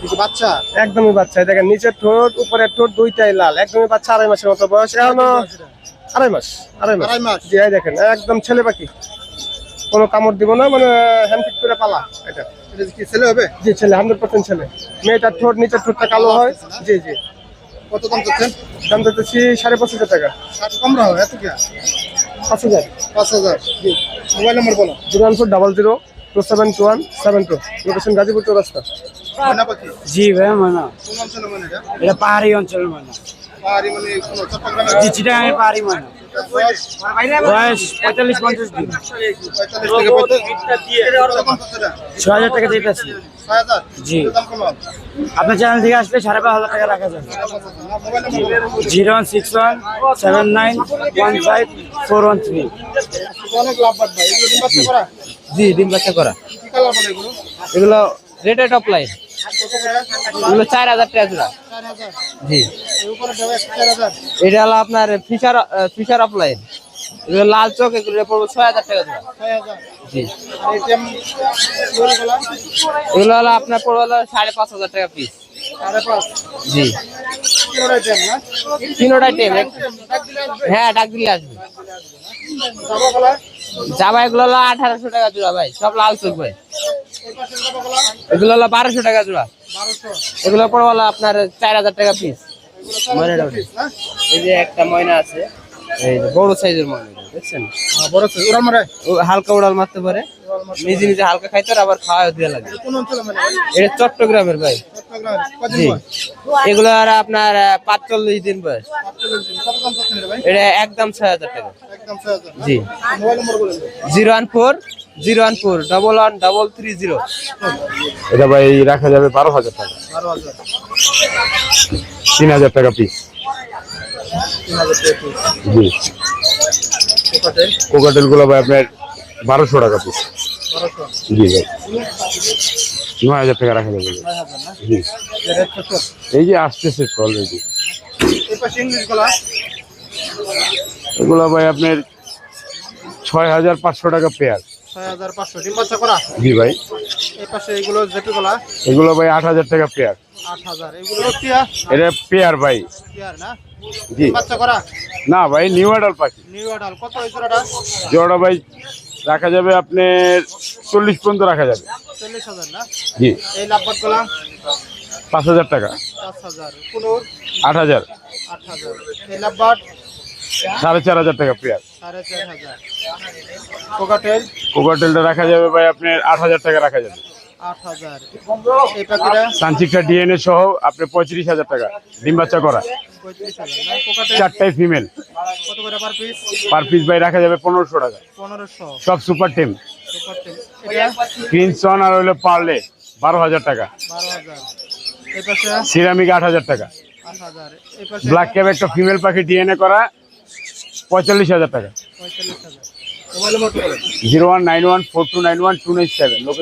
কিছু বাচ্চা? একদমই বাচ্চা। দেখেন নিচের ঠোঁট উপরের ঠোঁট দুইটাই লাল। একদমই বাচ্চা আড়াই মাসের মতো বয়স। এখনও আড়াই মাস আড়াই মাস। আড়াই মাস? জি দেখেন একদম ছেলে পাখি। কোনো কামড় দিব না মানে হ্যান্ড ফিট করে পালা। এটা এটা কি ছেলে হবে? জি ছেলে হান্ড্রেড পার্সেন্ট ছেলে। মেয়েটার ঠোঁট নিচের ঠোঁটটা কালো হয়। জি জি। কত দাম চাচ্ছেন? দাম দিতেছি সাড়ে পাঁচ হাজার টাকা কম রাখো এত কি? পাঁচ হাজার। পাঁচ হাজার মোবাইল নম্বর বলো। Zero one four double zero two seven two one seven two. Location Gazipur Chowrasta. জি ভাই অঞ্চলে মনে এটা? এটা পাহাড়ি অঞ্চলের পাহাড়ি মানে কোন চট্টগ্রামে জি চিটাগাঙের পাহাড়ি ময়না। বয়স বয়স পঁয়তাল্লিশ পঞ্চাশ দিন। পঁয়তাল্লিশ থেকে পঁয়তাল্লিশ। কত দাম চাচ্ছে এটা? ছ হাজার টাকা দিতেছি। ছয় হাজার জি। আপনার চ্যানেল থেকে আসলে সাড়ে পাঁচ হাজার টাকা রাখা যাবে zero one six one seven nine one five four one three. জি। ডিম বাচ্চা করা। এগুলো? রেটেড টপ লাইন এগুলো চার হাজার টাকা জোড়া। জি। এটা হলো আপনার ফিচার ফিচার অফ লাইন এগুলো লাল চোখ এগুলো পড়ব ছয় হাজার টাকা জি। গরুগুলা? এগুলো হলো আপনার পড়ব হলো সাড়ে পাঁচ হাজার টাকা পিস জি। তিনোটাই টেম হ্যাঁ ডাক দিলে আসবে। জামা এগুলো হলো আঠারোশো টাকা জোড়া ভাই সব লাল চোখ ভাই। এগুলো হলো বারোশো টাকা জোড়া। এগুলো পড়ব হলো আপনার চার হাজার টাকা পিস ময়না এই যে একটা ময়না আছে। এই বড় সাইজের ময়না দেখছেন? হ্যাঁ, বড় আছে ওরা মারে হালকা উড়াল মারতে পারে। নিজে নিজে হালকা খাইতে পারে, আবার খাওয়া দিয়ে লাগে। কোন অঞ্চলে মানে? এটা চট্টগ্রামের ভাই। জি। এগুলো আর আপনার পাঁচচল্লিশ দিন বয়স। এটা একদম ছয় হাজার টাকা? জি। মোবাইল নম্বর বলেন। Zero one four zero one four double one double three zero. এটা ভাই রাখা যাবে বারো হাজার টাকা। তিন হাজার টাকা পিস জি। কোকাটেল? গুলো ভাই আপনার বারোশো টাকা পিস জি ভাই। নয় হাজার টাকা রাখা যাবে। জি। এই যে আসতেছে অলরেডি এগুলো ভাই আপনার ছয় হাজার পাঁচশো টাকা পেয়ার ডিম বাচ্চা করা? জি ভাই। এই পাশে এগুলো জেপি গলা? এগুলো ভাই আট হাজার টাকা পেয়ার। আট হাজার। এগুলো রক্তিয়া এটা পেয়ার ভাই। না? জি। বাচ্চা করা? না ভাই নিউ আডাল পাখি। নিউ কত জোড়াটা জোড়া ভাই রাখা যাবে আপনার চল্লিশ পর্যন্ত রাখা যাবে। চল্লিশ হাজার না? জি। এই গলা? পাঁচ হাজার টাকা। আট হাজার। হাজার। এই লাভবাদ? সাড়ে চার হাজার টাকা পেয়ার কোকাটেলটা রাখা যাবে ভাই আপনার আট হাজার টাকা রাখা যাবে। সানচিকটা ডিএনএ সহ আপনি পঁয়ত্রিশ হাজার টাকা। ডিম বাচ্চা করা। চারটাই ফিমেল পার পিস ভাই রাখা যাবে পনেরোশো টাকা। সব সুপার টিম ক্রিনসন আর হইল পারলে বারো হাজার টাকা। সিরামিক আট হাজার টাকা। ব্ল্যাক ক্যাপ একটা ফিমেল পাখি ডিএনএ করা। পঁয়তাল্লিশ হাজার টাকা। Zero one nine one four two nine one two nine seven. Location